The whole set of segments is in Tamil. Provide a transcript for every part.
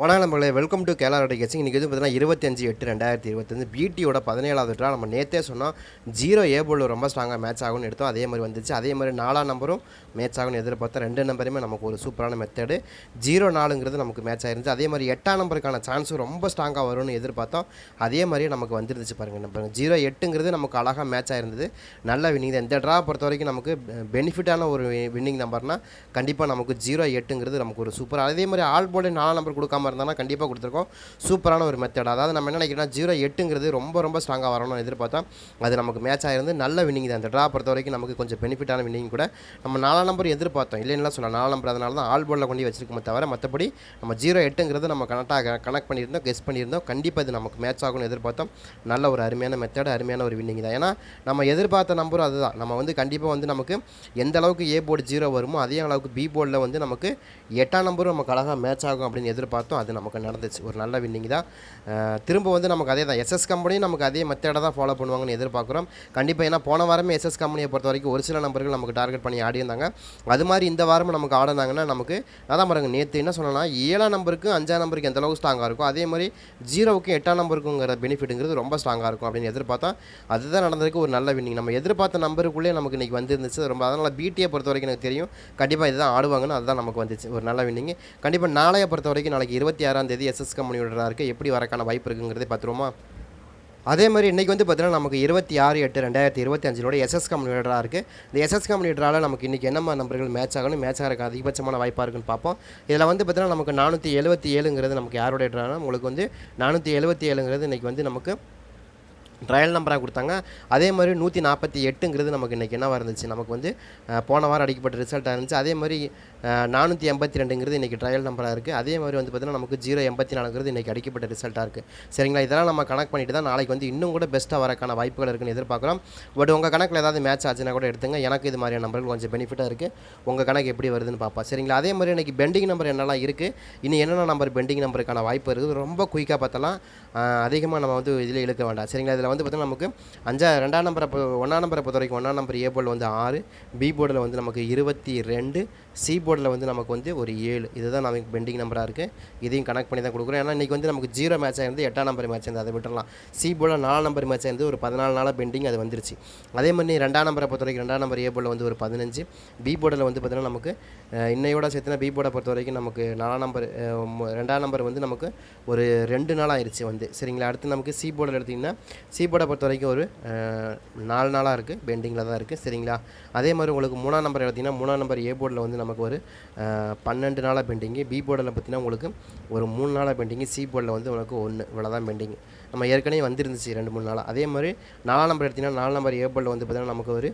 வணக்கம் நம்மளே வெல்கம் டு கேலாரோட கேசிங் இன்றைக்கி வந்து பார்த்தீங்கன்னா இருபத்தஞ்சு எட்டு ரெண்டாயிரத்தி இருபத்தஞ்சு பிடியோட பதினேழாவது ட்ரா நம்ம நேற்றே சொன்னால் ஜீரோ ஏ போல் ரொம்ப ஸ்ட்ராங்காக மேட்ச் ஆகும்னு எடுத்தோம். அதே மாதிரி வந்துச்சு. அதே மாதிரி நாலாம் நம்பரும் மேட்ச் ஆகும்னு எதிர்பார்த்தோம். ரெண்டு நம்பருமே நமக்கு ஒரு சூப்பரான மெத்தடு ஜீரோ நாலுங்கிறது நமக்கு மேட்ச் ஆயிருந்துச்சு. அதே மாதிரி எட்டாம் நம்பருக்கான சான்ஸும் ரொம்ப ஸ்ட்ராங்காக வரும்னு எதிர்பார்த்தோம். அதே மாதிரியே நமக்கு வந்துருந்துச்சு பாருங்கள் நம்ம ஜீரோ எட்டுங்கிறது நமக்கு அழகாக மேட்ச் ஆயிருந்தது. நல்ல வின்னிங் தான் இந்த ட்ரா பொறுத்த வரைக்கும் நமக்கு பெனிஃபிட்டான ஒரு வின்னிங் நம்பர்னா கண்டிப்பாக நமக்கு ஜீரோ எட்டுங்கிறது நமக்கு ஒரு சூப்பர் அதே மாதிரி ஆல் போர்டு நாலாம் நம்பர் கொடுக்காம இருந்தாலும் கண்டிப்பாக கொடுத்துருக்கோம். சூப்பரான ஒரு மெத்தட் அதாவது நம்ம என்ன நினைக்கிறோம்னா ஜீரோ எட்டுங்கிறது ரொம்ப ரொம்ப ஸ்ட்ராங்காக வரணும்னு எதிர்பார்த்தோம் அது நமக்கு மேட்ச் ஆகிருந்து நல்ல வின்னிங் தான். அந்த ட்ரா பொறுத்த வரைக்கும் நமக்கு கொஞ்சம் பெனிஃபிட்டான வின்னிங் கூட நம்ம நாலாம் நம்பர் எதிர்பார்த்தோம். இல்லைன்னா சொல்லலாம். நாலாம் நம்பர் அதனால தான் ஆல் போர்டில் கொண்டு வச்சிருக்கோமே தவிர மற்றபடி நம்ம ஜீரோ எட்டுங்கிறது நம்ம கனெக்டாக கனெக்ட் பண்ணியிருந்தோம் கெஸ் பண்ணியிருந்தோம். கண்டிப்பாக இது நமக்கு மேட்ச் ஆகும்னு எதிர்பார்த்தோம். நல்ல ஒரு அருமையான மெத்தட் அருமையான ஒரு வின்னிங் தான். ஏன்னா நம்ம எதிர்பார்த்த நம்பரும் அதுதான். நம்ம வந்து கண்டிப்பாக வந்து நமக்கு எந்த அளவுக்கு ஏ போர்டு ஜீரோ வருமோ அதே அளவுக்கு பி போர்டில் வந்து நமக்கு எட்டாம் நம்பரும் நமக்கு அழகாக மேட்ச் ஆகும் அப்படின்னு எதிர்பார்த்தோம். அது நமக்கு நடந்துச்சு. ஒரு நல்ல வின்னிங் தான். திரும்ப வந்து நமக்கு அதே தான் எஸ்எஸ் கம்பெனியும் நமக்கு அதே மெத்தடை தான் ஃபாலோ பண்ணுவாங்கன்னு எதிர்பார்க்குறோம். கண்டிப்பாக ஏன்னா போன வாரமே எஸ்எஸ் கம்பெனியை பொறுத்த வரைக்கும் ஒரு சில நம்பர்கள் நமக்கு டார்கெட் பண்ணி ஆடிருந்தாங்க அது மாதிரி இந்த வாரமும் நமக்கு ஆடினாங்கன்னா நமக்கு அதான் பாருங்க நேற்று என்ன சொல்லலாம் ஏழாம் நம்பருக்கு அஞ்சாம் நம்பருக்கு எந்த அளவுக்கு ஸ்ட்ராங்காக இருக்கும் அதே மாதிரி ஜீரோவுக்கும் எட்டாம் நம்பருக்குங்கிற பெனிஃபிட்டுங்கிறது ரொம்ப ஸ்ட்ராங்காக இருக்கும் அப்படின்னு எதிர்பார்த்தா அதுதான் நடந்திருக்கு ஒரு நல்ல வின்னிங் நம்ம எதிர்பார்த்த நம்பருக்குள்ளே நமக்கு இன்றைக்கி வந்துருந்துச்சு. ரொம்ப அதனால் பிடியை பொறுத்த வரைக்கும் எனக்கு தெரியும். கண்டிப்பாக இதுதான் ஆடுவாங்கன்னு அதுதான் நமக்கு வந்துச்சு. ஒரு நல்ல வின்னிங் கண்டிப்பாக நாளைய பொறுத்த வரைக்கும் நாளைக்கு இருபது இருபத்தி ஆறாம் தேதி எஸ்எஸ் கம்பெனி விடுறா இருக்குது எப்படி வரக்கான வாய்ப்பு இருக்குங்கிறதே பார்த்துருவோமா? அதே மாதிரி இன்றைக்கி வந்து பார்த்தீங்கன்னா நமக்கு இருபத்தி ஆறு எட்டு ரெண்டாயிரத்தி இருபத்தி அஞ்சிலோட எஸ்எஸ் கம்பெனி விடுறா இருக்குது இந்த எஸ்எஸ் கம்பெனி விடுறால நமக்கு இன்றைக்கி என்னமா நம்பர்கள் மேட்ச் ஆகணும் மேட்ச் ஆகிறக்கு அதிகபட்சமான வாய்ப்பாக இருக்குன்னு பார்ப்போம். இதில் வந்து பார்த்தீங்கன்னா நமக்கு நானூற்றி எழுபத்தி ஏழுங்கிறது நமக்கு யாரோட ட்ரானா உங்களுக்கு வந்து நானூற்றி எழுபத்தி ஏழுங்கிறது இன்றைக்கி வந்து நமக்கு ட்ரையல் நம்பராக கொடுத்தாங்க. அதே மாதிரி நூற்றி நாற்பத்தி எட்டுங்கிறது நமக்கு இன்றைக்கி என்னவாக இருந்துச்சு? நமக்கு வந்து போன வாரம் அடிக்கப்பட்ட ரிசல்ட்டாக இருந்துச்சு. அதே மாதிரி நானூற்றி எண்பத்தி ரெண்டுங்கிறது இன்றைக்கி ட்ரையல் நம்பராக இருக்குது அதே மாதிரி வந்து பார்த்திங்கன்னா நமக்கு ஜீரோ எண்பத்தி நாலுங்கிறது இன்றைக்கி அடிக்கப்பட்ட ரிசல்ட்டாக இருக்குது சரிங்களா? இதெல்லாம் நம்ம கனெக்ட் பண்ணிட்டு தான் நாளைக்கு வந்து இன்னும் கூட பெஸ்ட்டாக வரக்கான வாய்ப்புகள் இருக்குன்னு எதிர்பார்க்குறோம். பட் உங்கள் கணக்கில் ஏதாவது மேட்ச் ஆச்சுன்னா கூட எடுத்துங்க. எனக்கு இது மாதிரியான நம்பர்கள் கொஞ்சம் பெனிஃபிட்டாக இருக்குது உங்கள் கணக்கு எப்படி வருதுன்னு பார்ப்பா சரிங்களா? அதே மாதிரி இன்றைக்கி பெண்டிங் நம்பர் என்னெல்லாம் இருக்குது இன்னும் என்னென்ன நம்பர் பெண்டிங் நம்பருக்கான வாய்ப்பு இருக்குது? ரொம்ப குயிக்காக பார்த்தலாம் அதிகமாக நம்ம வந்து இதில் இழுக்க வேண்டாம். சரிங்களா? இதில் வந்து பார்த்தீங்கன்னா நமக்கு அஞ்சா ரெண்டாம் நம்பரை ஒன்றாம் நம்பரை பொறுத்த வரைக்கும் ஒன்றாம் நம்பர் ஏ போர்டில் வந்து ஆறு பி போர்டில் வந்து நமக்கு இருபத்தி ரெண்டு சி போர்டில் வந்து நமக்கு வந்து ஒரு ஏழு. இதுதான் நமக்கு பெண்டிங் நம்பராக இருக்குது இதையும் கனெக்ட் பண்ணி தான் கொடுக்குறோம். ஏன்னா இன்றைக்கி வந்து நமக்கு ஜீரோ மேட்சாக இருந்து எட்டாம் நம்பர் மேட்ச் இருந்து அதை விட்டுடலாம் சி போர்டில் நாலு நம்பர் மேட்சாக இருந்து ஒரு பதினாலு நாளாக பெண்டிங் அது வந்துருச்சு. அதே மாதிரி ரெண்டாம் நம்பரை பொறுத்த வரைக்கும் ரெண்டாம் நம்பர் ஏ போர்டில் வந்து ஒரு பதினஞ்சு. பி போர்டில் வந்து பார்த்தீங்கன்னா நமக்கு இன்னையோட சேர்த்துனா பி போர்டை பொறுத்த வரைக்கும் நமக்கு நாலாம் நம்பர் ரெண்டாம் நம்பர் வந்து நமக்கு ஒரு ரெண்டு நாள் ஆயிடுச்சு வந்து. சரிங்களா? அடுத்து நமக்கு சி போர்டில் எடுத்திங்கன்னா சி போர்டை பொறுத்த வரைக்கும் ஒரு நாலு நாளாக இருக்குது பெண்டிங்கில் தான் இருக்குது சரிங்களா? அதே மாதிரி உங்களுக்கு மூணாம் நம்பர் எடுத்திங்கன்னா மூணாம் நம்பர் ஏ போர்டில் வந்து நமக்கு ஒரு பன்னெண்டு நாளாக பெண்டிங்கு பி போர்டில் பார்த்தீங்கன்னா உங்களுக்கு ஒரு மூணு நாளாக பெண்டிங்கு சி போர்டில் வந்து உங்களுக்கு ஒன்று இவ்வளோ தான் பெண்டிங் நம்ம ஏற்கனவே வந்துருந்துச்சு ரெண்டு மூணு நாளாக அதே மாதிரி நாலாம் நம்பர் எடுத்திங்கன்னா நாலு நம்பர் ஏ போர்டில் வந்து பார்த்திங்கன்னா நமக்கு ஒரு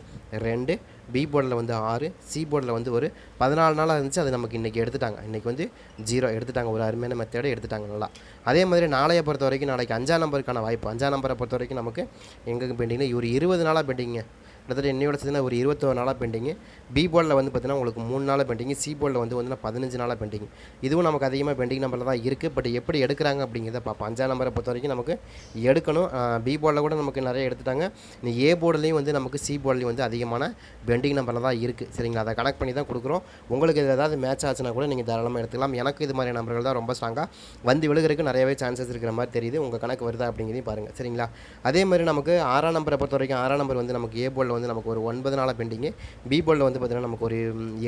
ரெண்டு பி போர்டில் வந்து ஆறு சி போர்டில் வந்து ஒரு பதினாலு நாளாக இருந்துச்சு. அது நமக்கு இன்றைக்கி எடுத்துட்டாங்க. இன்றைக்கி வந்து ஜீரோ எடுத்துட்டாங்க. ஒரு அருமையான மெத்தேடை எடுத்துட்டாங்க நல்லா. அதே மாதிரி நாளைய பொறுத்த வரைக்கும் நாளைக்கு அஞ்சாம் நம்பருக்கான வாய்ப்பு. அஞ்சாம் நம்பரை பொறுத்த வரைக்கும் நமக்கு எங்கே பெண்டிங்னா ஒரு இருபது நாளாக பெண்டிங்க கிட்டத்தட்ட என்னையோட சேர்த்து ஒரு இருபத்தோரு நாளாக பெண்டிங்கு பி போர்டில் வந்து பார்த்தீங்கன்னா உங்களுக்கு மூணு நாளாக பெண்டிங்கு சி போர்டில் வந்து வந்து பதினஞ்சு நாளாக பெண்டிங் இதுவும் நமக்கு அதிகமாக பெண்டிங் நம்பரில் தான் இருக்குது பட் எப்படி எடுக்கிறாங்க அப்படிங்கிறத பார்ப்போம். அஞ்சாம் நம்பரை பொறுத்த வரைக்கும் நமக்கு எடுக்கணும். பி போர்டில் கூட நமக்கு நிறைய எடுத்துட்டாங்க. இந்த ஏ போர்டுலேயும் வந்து நமக்கு சி போர்ட்லேயும் வந்து அதிகமான பெண்டிங் நம்பரில் தான் இருக்குது சரிங்களா? அதை கனெக்ட் பண்ணி தான் கொடுக்குறோம். உங்களுக்கு இது ஏதாவது மேட்ச் ஆச்சுன்னா கூட நீங்கள் தாராளமாக எடுத்துக்கலாம். எனக்கு இது மாதிரி நம்பர்கள் தான் ரொம்ப ஸ்ட்ராங்காக வந்து விழுகிறதுக்கு நிறையவே சான்சஸ் இருக்கிற மாதிரி தெரியுது. உங்கள் கணக்கு வருதா அப்படிங்கிறதையும் பாருங்கள் சரிங்களா? அதே மாதிரி நமக்கு ஆறாம் நம்பரை பொறுத்த வரைக்கும் ஆறாம் நம்பர் வந்து நமக்கு ஏ போர்டில் வந்து நமக்கு ஒரு ஒன்பது நாளாக பெண்டிங்கு பி போர்டில் வந்து பார்த்திங்கன்னா நமக்கு ஒரு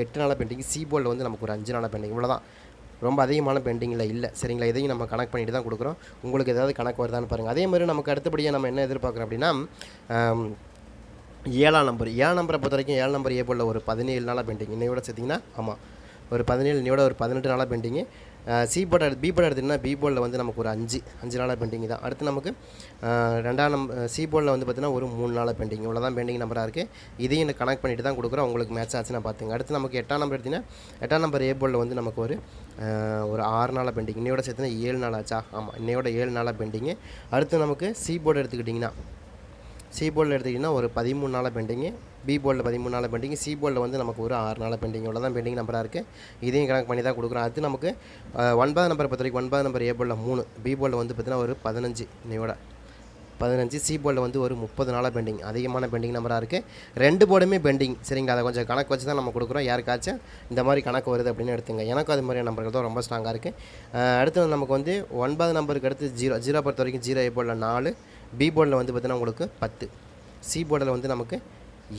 எட்டு நாளாக பெண்டிங் சி போல்டில் வந்து நமக்கு ஒரு அஞ்சு நாளாக பெண்டிங் இவ்வளோ ரொம்ப அதிகமான பெண்டிங்கில் இல்லை. சரிங்களா? இதையும் நம்ம கனெக்ட் பண்ணிட்டு தான் கொடுக்குறோம். உங்களுக்கு ஏதாவது கணக்கு வருதான்னு பாருங்கள் அதே மாதிரி நமக்கு அடுத்தபடியாக நம்ம என்ன எதிர்பார்க்குறோம் அப்படின்னா ஏழாம் நம்பர் ஏழாம் நம்பரை பொறுத்த வரைக்கும் ஏழாம் நம்பர் ஏ போல் ஒரு பதினேழு நாளாக பெண்டிங் இன்னையோட சேர்த்திங்கன்னா ஆமாம் ஒரு பதினேழு இன்னையோட ஒரு பதினெட்டு நாளாக பெண்டிங்கு சி போர்ட் எடுத்து பி போர்ட் எடுத்திங்கன்னா பி போர்டில் வந்து நமக்கு ஒரு அஞ்சு அஞ்சு நாளாக பெண்டிங் தான். அடுத்து நமக்கு ரெண்டாம் நம் சி போர்டில் வந்து பார்த்தீங்கன்னா ஒரு மூணு நாளாக பெண்டிங் இவ்வளோ தான் பெண்டிங் நம்பராக இருக்குது இதையும் கனெக்ட் பண்ணிட்டு தான் கொடுக்குறோம். உங்களுக்கு மேட்ச் ஆச்சுன்னா பார்த்துங்க அடுத்து நமக்கு எட்டாம் நம்பர் எடுத்திங்கன்னா எட்டாம் நம்பர் ஏ போர்டில் வந்து நமக்கு ஒரு ஒரு ஆறு நாளாக பெண்டிங் இன்னையோட சேர்த்துனா ஏழு நாள் ஆச்சா? ஆமாம் இன்னையோட ஏழு நாளாக பெண்டிங்கு அடுத்து நமக்கு சி போர்டு எடுத்துக்கிட்டிங்கன்னா சி போர்டில் எடுத்துக்கிட்டிங்கன்னா ஒரு பதிமூணு நாளாக பெண்டிங்கு பி போர்டில் பதிமூணு நாளாக பெண்டிங் சி போர்டில் வந்து நமக்கு ஒரு ஆறு நாளாக பெண்டிங் இவ்வளோ தான் பெண்டிங் நம்பராக இருக்குது இதையும் கணக்கு பண்ணி தான் கொடுக்குறோம். அது நமக்கு ஒன்பது ஒன்பதாம் நம்பர் பொறுத்த வரைக்கும் ஒன்பதாம் நம்பர் ஏ போர்டில் மூணு பி போர்டில் வந்து பார்த்தீங்கன்னா ஒரு பதினஞ்சு இன்னையோட பதினஞ்சு சி போர்டில் வந்து ஒரு முப்பது நாளாக பெண்டிங் அதிகமான பெண்டிங் நம்பராக இருக்குது ரெண்டு போர்டுமே பெண்டிங் சரிங்களா அதை கொஞ்சம் கணக்கு வச்சு தான் நம்ம கொடுக்குறோம். யாருக்காச்சும் இந்த மாதிரி கணக்கு வருது அப்படின்னு எடுத்துங்க. எனக்கும் அது மாதிரி நம்பர்கள் தான் ரொம்ப ஸ்ட்ராங்காக இருக்குது அடுத்து நமக்கு வந்து ஒன்பது நம்பருக்கு அடுத்து ஜீரோ ஜீரோ பொறுத்த வரைக்கும் ஜீரோ ஏ போர்டில் நாலு பி போர்டில் வந்து பார்த்தீங்கன்னா உங்களுக்கு பத்து. சி போர்டில் வந்து நமக்கு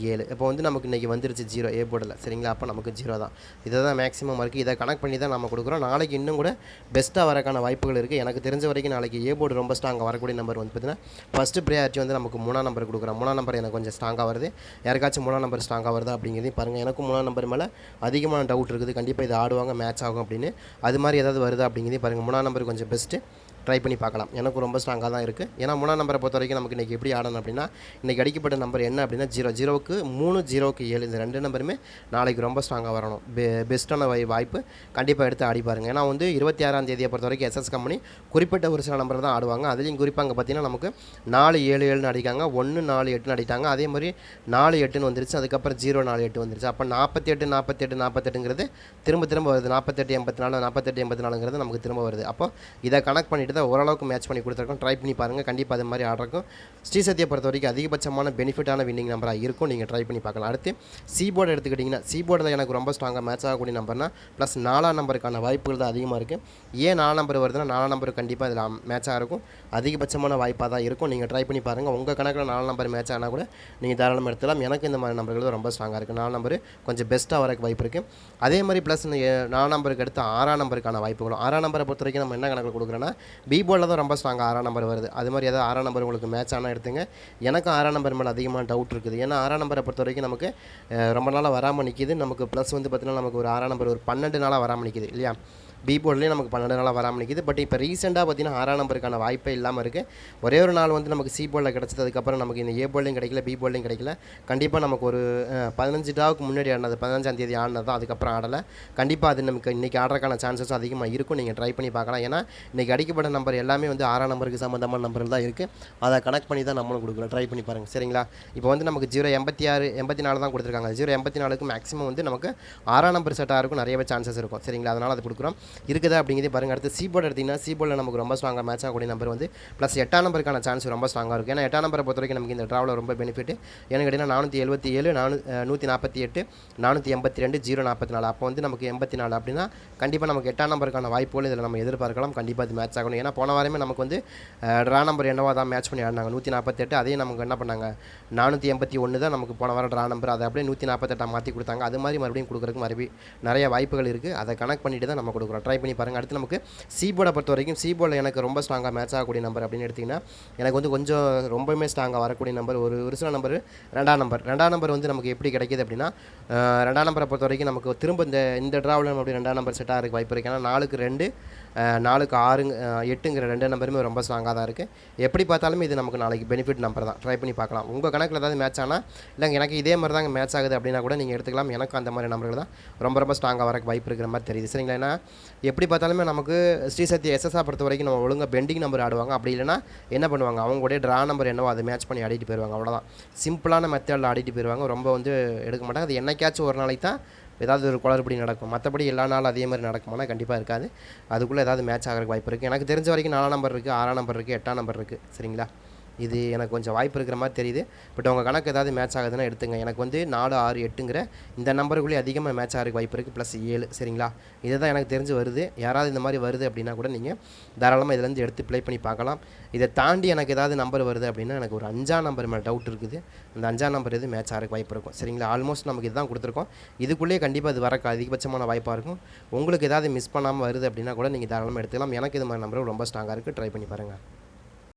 ஏழு. இப்போ வந்து நமக்கு இன்றைக்கி வந்துருச்சு ஜீரோ ஏ போர்டில் சரிங்களா? அப்போ நமக்கு ஜீரோ தான். இதை தான் மேக்ஸிமம் இருக்குது இதை கனெக்ட் பண்ணி தான் நம்ம கொடுக்குறோம். நாளைக்கு இன்னும் கூட பெஸ்ட்டாக வரக்கான வாய்ப்புகள் இருக்குது எனக்கு தெரிஞ்ச வரைக்கும் நாளைக்கு ஏ போர்டு ரொம்ப ஸ்ட்ராங்காக வரக்கூடிய நம்பர் வந்து பார்த்தீங்கன்னா ஃபஸ்ட்டு ப்ரையாரிட்டி வந்து நமக்கு மூணாம் நம்பர் கொடுக்குறோம். மூணாம் நம்பர் எனக்கு கொஞ்சம் ஸ்ட்ராங்காக வருது. யாருக்காச்சும் மூணாம் நம்பர் ஸ்ட்ராங்காக வருதா அப்படிங்கிறதையும் பாருங்கள் எனக்கும் மூணாம் நம்பர் மேலே அதிகமான டவுட் இருக்குது. கண்டிப்பாக இது ஆடுவாங்க மேட்ச் ஆகும் அப்படின்னு. அது மாதிரி ஏதாவது வருதா அப்படிங்கிறதையும் பாருங்கள் மூணாம் நம்பர் கொஞ்சம் பெஸ்ட்டு ட்ரை பண்ணி பார்க்கலாம். எனக்கு ரொம்ப ஸ்ட்ராங்காக தான் இருக்குது ஏன்னா மூணாம் நம்பரை பொறுத்த வரைக்கும் நமக்கு இன்றைக்கி எப்படி ஆடணும் அப்படின்னா இன்றைக்கி அடிக்கப்பட்ட நம்பர் என்ன அப்படின்னா ஜீரோ ஜீரோவுக்கு மூணு ஜீரோவுக்கு ஏழு இந்த ரெண்டு நம்பருமே நாளைக்கு ரொம்ப ஸ்ட்ராங்காக வரணும். பெ பெஸ்ட்டான வை வாய்ப்பு கண்டிப்பாக எடுத்து ஆடி பாருங்க. ஏன்னா வந்து இருபத்தி ஆறாம் தேதியை பொறுத்த வரைக்கும் எஸ்எஸ் கம்பெனி குறிப்பிட்ட ஒரு சில நம்பர் தான் ஆடுவாங்க. அதுலேயும் குறிப்பாக அங்கே பார்த்தீங்கன்னா நமக்கு நாலு ஏழு ஏழுன்னு அடிக்காங்க. ஒன்று நாலு எட்டுன்னு அடித்தாங்க அதே மாதிரி நாலு எட்டுன்னு வந்துருச்சு. அதுக்கப்புறம் ஜீரோ நாலு எட்டு வந்துருச்சு. அப்போ நாற்பத்தி எட்டு நாற்பத்தி எட்டு நாற்பத்தெட்டுங்கிறது திரும்ப திரும்ப வருது. நாற்பத்தெட்டு எண்பத்தி நாலு நாற்பத்தெட்டு எண்பத்தி நாலுங்கிறது நமக்கு திரும்ப வருது. அப்போ இதை கனெக்ட் பண்ணிட்டு தான் ஓரளவுக்கு மேட்ச் பண்ணி கொடுத்துருக்கோம். ட்ரை பண்ணி பாருங்கள் கண்டிப்பாக அது மாதிரி ஆடுறக்கும் ஸ்ரீ பொறுத்த வரைக்கும் அதிகபட்சமான பெனிஃபிட்டான வின்னிங் நம்பராக இருக்கும். நீங்கள் ட்ரை பண்ணி பார்க்கலாம். அடுத்து சி போர்டு எடுத்துக்கிட்டிங்கன்னா சி போர்டில் எனக்கு ரொம்ப ஸ்ட்ராங்காக மேட்ச் ஆகக்கூடிய நம்பர்னா ப்ளஸ் நாலாம் நம்பருக்கான வாய்ப்புகள் தான் அதிகமாக இருக்குது ஏன் நாலாம் நம்பர் வருதுன்னா நாலாம் நம்பர் கண்டிப்பாக இதில் மேட்சாக இருக்கும். அதிகபட்சமான வாய்ப்பாக தான் இருக்கும். நீங்கள் ட்ரை பண்ணி பாருங்கள் உங்கள் கணக்கில் நாலு நம்பர் மேட்ச் ஆனால் கூட நீங்கள் தாராளமாக எடுத்துலாம் எனக்கு இந்த மாதிரி நம்பர்கள் தான் ரொம்ப ஸ்ட்ராங்காக இருக்குது நாலு நம்பர் கொஞ்சம் பெஸ்ட்டாக வரக்கு வாய்ப்பு இருக்குது அதே மாதிரி ப்ளஸ் நாலாம் நம்பருக்கு அடுத்து ஆறாம் நம்பருக்கான வாய்ப்புகளும். ஆறாம் நம்பரை பொறுத்த வரைக்கும் நம்ம என்ன கணக்கில் கொடுக்குறோன்னா பி தான் ரொம்ப ஸ்ட்ராங்காக ஆறாம் நம்பர் வருது. அது மாதிரி ஏதாவது ஆறாம் நம்பர் உங்களுக்கு மேட்ச் ஆனால் எடுத்துங்க. எனக்கும் ஆறாம் நம்பர் மேலே அதிகமான டவுட் இருக்குது. ஏன்னா ஆறாம் நம்பரை பொறுத்த வரைக்கும் நமக்கு ரொம்ப நாளாக வராமல் நிற்கிது நமக்கு ப்ளஸ் வந்து பார்த்தீங்கன்னா நமக்கு ஒரு ஆறாம் நம்பர் ஒரு பன்னெண்டு நாளாக வராமல் நிற்கிது இல்லையா? பி நமக்கு பன்னெண்டு நாளாக வராமல் நிற்கிது பட் இப்போ ரீசெண்டாக பார்த்தீங்கன்னா ஆறாம் நம்பருக்கான வாய்ப்பே இல்லாமல் இருக்குது ஒரே ஒரு நாள் வந்து நமக்கு சி போர்டில் கிடச்சது அதுக்கப்புறம் நமக்கு இந்த ஏ போர்டிலையும் கிடைக்கல பி போர்டிலையும் கிடைக்கல. கண்டிப்பாக நமக்கு ஒரு பதினஞ்சு டாவுக்கு முன்னாடி ஆடினது பதினஞ்சாம் தேதி ஆடினது தான் அதுக்கப்புறம் ஆடலை. கண்டிப்பாக அது நமக்கு இன்றைக்கி ஆடுறதுக்கான சான்சஸ் அதிகமாக இருக்கும். நீங்கள் ட்ரை பண்ணி பார்க்கலாம். ஏன்னா இன்றைக்கி அடிக்கப்பட்ட நம்பர் எல்லாமே வந்து ஆறாம் நம்பருக்கு சம்மந்தமான நம்பர் தான் இருக்குது அதை கனெக்ட் பண்ணி தான் நம்மளும் கொடுக்குறோம் ட்ரை பண்ணி பாருங்கள் சரிங்களா? இப்போ வந்து நமக்கு ஜீரோ எண்பத்தி ஆறு எண்பத்தி நாலு தான் கொடுத்துருக்காங்க. ஜீரோ எண்பத்தி நாலுக்கு மேக்ஸிமம் வந்து நமக்கு ஆறாம் நம்பர் செட்டாக இருக்கும் நிறையவே சான்சஸ் இருக்கும். சரிங்களா? அதனால் அது கொடுக்குறோம். இருக்குதா அப்படிங்கிறதே பாருங்கள் அடுத்து சி போர்டு எடுத்திங்கன்னா சி போர்டில் நமக்கு ரொம்ப ஸ்ட்ராங்காக மேட்ச் ஆகக்கூடிய நம்பர் வந்து ப்ளஸ் எட்டாம் நம்பருக்கான சான்ஸ் ரொம்ப ஸ்ட்ராங்காக இருக்கும் ஏன்னா எட்டாம் நம்பரை பொறுத்த வரைக்கும் நமக்கு இந்த ட்ராவலில் ரொம்ப பெனிஃபிட் எனக்கு கேட்டிங்கன்னா நானூற்றி எழுபத்தி ஏழு நானூ நூற்றி நாற்பத்தி எட்டு நானூற்றி எண்பத்தி ரெண்டு ஜீரோ நாற்பத்தி நாலு. அப்போ வந்து நமக்கு எண்பத்தி நாலு அப்படின்னா கண்டிப்பாக நமக்கு எட்டாம் நம்பருக்கான வாய்ப்புகள் இதில் நம்ம எதிர்பார்க்கலாம். கண்டிப்பாக இது மேட்ச் ஆகணும். ஏன்னா போன வாரமே நமக்கு வந்து ட்ரா நம்பர் என்னவோ தான் மேட்ச் பண்ணி ஆடினாங்க. நூற்றி நாற்பத்தெட்டு அதையும் நமக்கு என்ன பண்ணாங்க? நானூற்றி எண்பத்தி ஒன்று தான் நமக்கு போன வாரம் ட்ரா நம்பர் அதை அப்படியே நூற்றி நாற்பத்தெட்டாக மாற்றி கொடுத்தாங்க. அது மாதிரி மறுபடியும் கொடுக்குறதுக்கு மறுபடியும் நிறைய வாய்ப்புகள் இருக்குது அதை கனெக்ட் பண்ணிட்டு தான் நம்ம கொடுக்குறோம். ட்ரை பண்ணி பாருங்கள் அடுத்து நமக்கு சீபோர்டை பொறுத்த வரைக்கும் சீபோர்டில் எனக்கு ரொம்ப ஸ்ட்ராங்காக மேட்ச் ஆகக்கூடிய நம்பர் அப்படின்னு எடுத்திங்கன்னா எனக்கு வந்து கொஞ்சம் ரொம்பவுமே ஸ்ட்ராங்காக வரக்கூடிய நம்பர் ஒரு ஒரு சில நம்பர் ரெண்டாம் நம்பர் ரெண்டாம் நம்பர் வந்து நமக்கு எப்படி கிடைக்கிது அப்படின்னா ரெண்டாம் நம்பரை பொறுத்த வரைக்கும் நமக்கு திரும்ப இந்த இந்த ட்ராவலில் நம்ம ரெண்டாம் நம்பர் செட் ஆகிறதுக்கு வாய்ப்பு இருக்குது ஏன்னா நாலுக்கு ரெண்டு நாலுக்கு ஆறுங்க எட்டுங்கிற ரெண்டு நம்பருமே ரொம்ப ஸ்ட்ராங்காக தான் இருக்குது எப்படி பார்த்தாலுமே இது நமக்கு நாளைக்கு பெனிஃபிட் நம்பர் தான். ட்ரை பண்ணி பார்க்கலாம். உங்கள் கணக்கில் ஏதாவது மேட்ச் ஆனால் இல்லைங்க எனக்கு இதே மாதிரி தாங்க மேட்ச் ஆகுது அப்படின்னா கூட நீங்கள் எடுத்துக்கலாம். எனக்கு அந்த மாதிரி நம்பர்கள் தான். ரொம்ப ரொம்ப ஸ்ட்ராங்காக வரக்கு வாய்ப்பு இருக்கிற மாதிரி தெரியுது. சரிங்களா ஏன்னா எப்படி பார்த்தாலுமே நமக்கு ஸ்ரீசக்தி எஸ்எஸ்ஆ பொறுத்த வரைக்கும் நம்ம ஒழுங்காக பெண்டிங் நம்பர் ஆடுவாங்க. அப்படி இல்லைன்னா என்ன பண்ணுவாங்க? அவங்களுடைய ட்ரா நம்பர் என்னவோ அதை மேட்ச் பண்ணி ஆடிட்டு போயிடுவாங்க அவ்வளோதான் சிம்பிளான மெத்தடில் ஆடிட்டு போயிடுவாங்க ரொம்ப வந்து எடுக்க மாட்டாங்க. அது என்னைக்காச்சும் ஒரு நாளைக்கு தான் ஏதாவது ஒரு குளறுபடி நடக்கும். மற்றபடி எல்லா நாளும் அதே மாதிரி நடக்குமானா கண்டிப்பாக இருக்காது. அதுக்குள்ளே ஏதாவது மேட்ச் ஆகிறதுக்கு வாய்ப்பு இருக்குது எனக்கு தெரிஞ்ச வரைக்கும் நாலாம் நம்பர் இருக்குது ஆறாம் நம்பர் இருக்குது எட்டாம் நம்பர் இருக்குது சரிங்களா? இது எனக்கு கொஞ்சம் வாய்ப்பு இருக்கிற மாதிரி தெரியுது. பட் உங்கள் கணக்கு ஏதாவது மேட்ச் ஆகுதுன்னா எடுத்துங்க. எனக்கு வந்து நாலு ஆறு எட்டுங்கிற இந்த நம்பருக்குள்ளேயே அதிகமாக மேட்ச் ஆகிறதுக்கு வாய்ப்பு இருக்குது ப்ளஸ் ஏழு சரிங்களா? இதுதான் எனக்கு தெரிஞ்சு வருது. யாராவது இந்த மாதிரி வருது அப்படின்னா கூட நீங்கள் தாராளமாக இதுலேருந்து எடுத்து ப்ளே பண்ணி பார்க்கலாம். இதை தாண்டி எனக்கு ஏதாவது நம்பர் வருது அப்படின்னா எனக்கு ஒரு அஞ்சாம் நம்பர் மேலே டவுட் இருக்குது. அந்த அஞ்சாம் நம்பர் எது மேட்ச் ஆகிறதுக்கு வாய்ப்பு இருக்கும். சரிங்களா? ஆல்மோஸ்ட் நமக்கு இதுதான் கொடுத்துருக்கோம். இதுக்குள்ளேயே கண்டிப்பாக இது வரக்கு அதிகபட்சமான வாய்ப்பாக இருக்கும். உங்களுக்கு ஏதாவது மிஸ் பண்ணாமல் வருது அப்படின்னா கூட நீங்கள் தாராளமாக எடுத்துக்கலாம். எனக்கு இது மாதிரி நம்பர் ரொம்ப ஸ்ட்ராங்காக இருக்குது ட்ரை பண்ணி பாருங்கள்